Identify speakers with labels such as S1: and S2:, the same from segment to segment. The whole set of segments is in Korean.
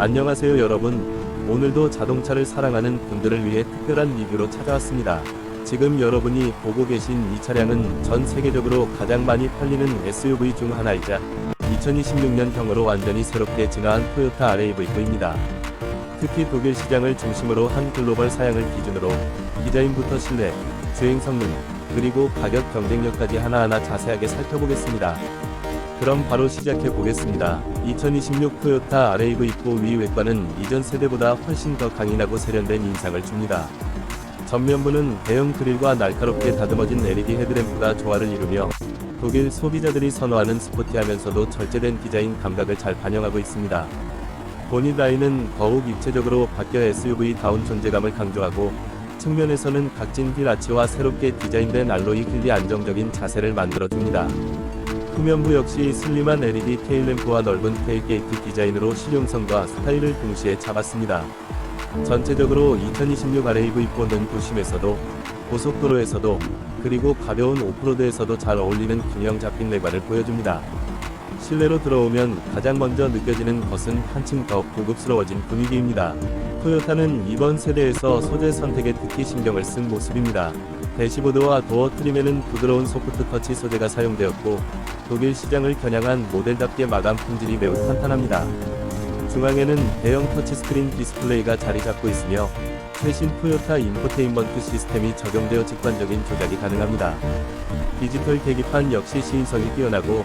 S1: 안녕하세요 여러분. 오늘도 자동차를 사랑하는 분들을 위해 특별한 리뷰로 찾아왔습니다. 지금 여러분이 보고 계신 이 차량은 전 세계적으로 가장 많이 팔리는 SUV 중 하나이자 2026년형으로 완전히 새롭게 진화한 토요타 RAV4입니다. 특히 독일 시장을 중심으로 한 글로벌 사양을 기준으로 디자인부터 실내, 주행 성능, 그리고 가격 경쟁력까지 하나하나 자세하게 살펴보겠습니다. 그럼 바로 시작해 보겠습니다. 2026 토요타 RAV4 위 외관은 이전 세대보다 훨씬 더 강인하고 세련된 인상을 줍니다. 전면부는 대형 그릴과 날카롭게 다듬어진 LED 헤드램프가 조화를 이루며 독일 소비자들이 선호하는 스포티하면서도 절제된 디자인 감각을 잘 반영하고 있습니다. 보닛 라인은 더욱 입체적으로 바뀌어 SUV다운 존재감을 강조하고 측면에서는 각진 휠 아치와 새롭게 디자인된 알로이 휠이 안정적인 자세를 만들어줍니다. 후면부 역시 슬림한 LED 테일램프와 넓은 테일 게이트 디자인으로 실용성과 스타일을 동시에 잡았습니다. 전체적으로 2026 RAV4는 도심에서도 고속도로에서도 그리고 가벼운 오프로드에서도 잘 어울리는 균형 잡힌 외관을 보여줍니다. 실내로 들어오면 가장 먼저 느껴지는 것은 한층 더 고급스러워진 분위기입니다. 토요타는 이번 세대에서 소재 선택에 특히 신경을 쓴 모습입니다. 대시보드와 도어 트림에는 부드러운 소프트 터치 소재가 사용되었고 독일 시장을 겨냥한 모델답게 마감 품질이 매우 탄탄합니다. 중앙에는 대형 터치스크린 디스플레이가 자리 잡고 있으며 최신 토요타 인포테인먼트 시스템이 적용되어 직관적인 조작이 가능합니다. 디지털 계기판 역시 시인성이 뛰어나고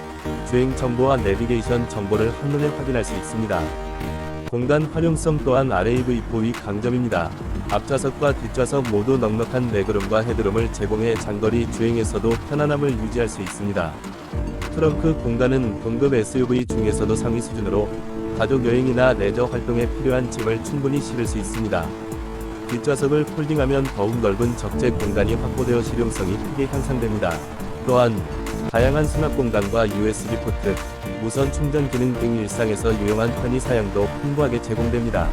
S1: 주행 정보와 내비게이션 정보를 한눈에 확인할 수 있습니다. 공간 활용성 또한 RAV4의 강점입니다. 앞좌석과 뒷좌석 모두 넉넉한 레그룸과 헤드룸을 제공해 장거리 주행에서도 편안함을 유지할 수 있습니다. 트렁크 공간은 동급 SUV 중에서도 상위 수준으로 가족 여행이나 레저 활동에 필요한 짐을 충분히 실을 수 있습니다. 뒷좌석을 폴딩하면 더욱 넓은 적재 공간이 확보되어 실용성이 크게 향상됩니다. 또한 다양한 수납 공간과 USB 포트, 무선 충전 기능 등 일상에서 유용한 편의 사양도 풍부하게 제공됩니다.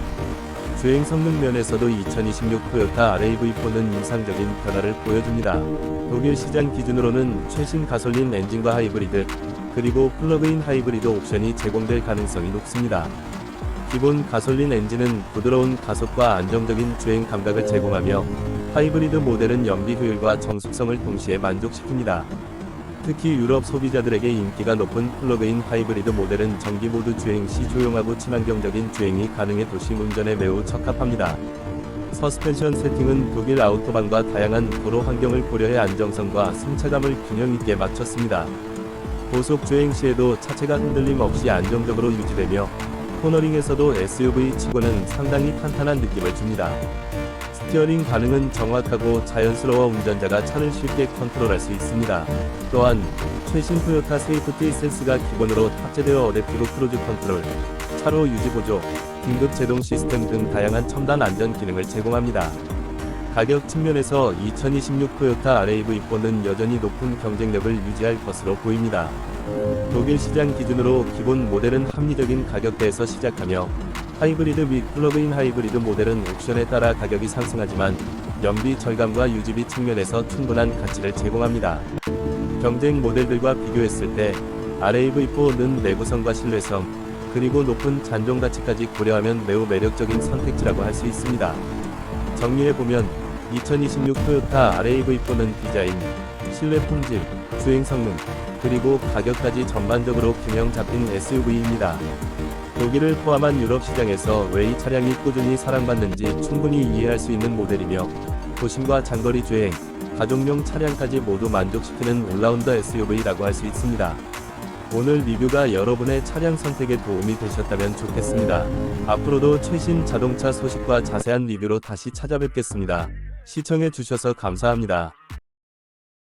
S1: 주행 성능 면에서도 2026 토요타 RAV4는 인상적인 변화를 보여줍니다. 독일 시장 기준으로는 최신 가솔린 엔진과 하이브리드, 그리고 플러그인 하이브리드 옵션이 제공될 가능성이 높습니다. 기본 가솔린 엔진은 부드러운 가속과 안정적인 주행 감각을 제공하며 하이브리드 모델은 연비 효율과 정숙성을 동시에 만족시킵니다. 특히 유럽 소비자들에게 인기가 높은 플러그인 하이브리드 모델은 전기 모드 주행 시 조용하고 친환경적인 주행이 가능해 도심 운전에 매우 적합합니다. 서스펜션 세팅은 독일 아우토반과 다양한 도로 환경을 고려해 안정성과 승차감을 균형 있게 맞췄습니다. 고속 주행 시에도 차체가 흔들림 없이 안정적으로 유지되며 코너링에서도 SUV 치고는 상당히 탄탄한 느낌을 줍니다. 스티어링 반응은 정확하고 자연스러워 운전자가 차를 쉽게 컨트롤할 수 있습니다. 또한 최신 토요타 세이프티 센스가 기본으로 탑재되어 어댑티브 크루즈 컨트롤, 차로 유지 보조, 긴급 제동 시스템 등 다양한 첨단 안전 기능을 제공합니다. 가격 측면에서 2026 토요타 RAV4는 여전히 높은 경쟁력을 유지할 것으로 보입니다. 독일 시장 기준으로 기본 모델은 합리적인 가격대에서 시작하며 하이브리드 및 플러그인 하이브리드 모델은 옵션에 따라 가격이 상승하지만 연비 절감과 유지비 측면에서 충분한 가치를 제공합니다. 경쟁 모델들과 비교했을 때 RAV4는 내구성과 신뢰성, 그리고 높은 잔존 가치까지 고려하면 매우 매력적인 선택지라고 할 수 있습니다. 정리해보면 2026 토요타 RAV4는 디자인, 실내 품질, 주행 성능, 그리고 가격까지 전반적으로 균형 잡힌 SUV입니다. 독일을 포함한 유럽 시장에서 왜 이 차량이 꾸준히 사랑받는지 충분히 이해할 수 있는 모델이며 도심과 장거리 주행, 가족용 차량까지 모두 만족시키는 올라운더 SUV라고 할 수 있습니다. 오늘 리뷰가 여러분의 차량 선택에 도움이 되셨다면 좋겠습니다. 앞으로도 최신 자동차 소식과 자세한 리뷰로 다시 찾아뵙겠습니다. 시청해주셔서 감사합니다.